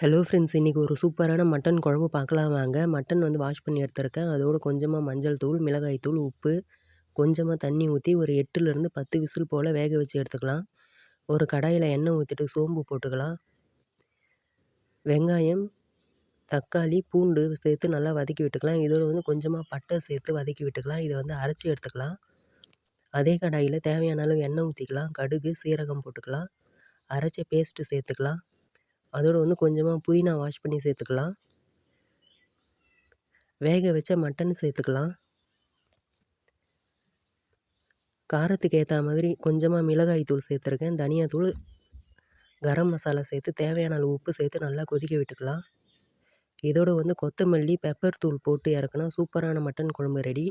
Hello friends இன்றைக்கி ஒரு சூப்பரான மட்டன் குழம்பு பார்க்கலாம் வாங்க. மட்டன் வந்து வாஷ் பண்ணி எடுத்துருக்கேன். அதோடு கொஞ்சமாக மஞ்சள் தூள் மிளகாய் தூள் உப்பு கொஞ்சமாக தண்ணி ஊற்றி ஒரு எட்டுலேருந்து பத்து விசில் போல் வேக வச்சு எடுத்துக்கலாம். ஒரு கடாயில் எண்ணெய் ஊற்றிட்டு சோம்பு போட்டுக்கலாம். வெங்காயம் தக்காளி பூண்டு சேர்த்து நல்லா வதக்கி விட்டுக்கலாம். இதோட வந்து கொஞ்சமாக பட்டை சேர்த்து வதக்கி விட்டுக்கலாம். இதை வந்து அரைச்சி எடுத்துக்கலாம். அதே கடாயில் தேவையான அளவு எண்ணெய் ஊற்றிக்கலாம் கடுகு சீரகம் போட்டுக்கலாம். அரைச்ச பேஸ்ட்டு சேர்த்துக்கலாம். அதோடு வந்து கொஞ்சமாக புதினா வாஷ் பண்ணி சேர்த்துக்கலாம். வேக வச்ச மட்டன் சேர்த்துக்கலாம். காரத்துக்கு ஏற்ற மாதிரி கொஞ்சமாக மிளகாய் தூள் சேர்த்துருக்கேன். தனியாத்தூள் கரம் மசாலா சேர்த்து தேவையான அளவு உப்பு சேர்த்து நல்லா கொதிக்க விட்டுக்கலாம். இதோடு வந்து கொத்தமல்லி பெப்பர் தூள் போட்டு இறக்குனா சூப்பரான மட்டன் குழம்பு ரெடி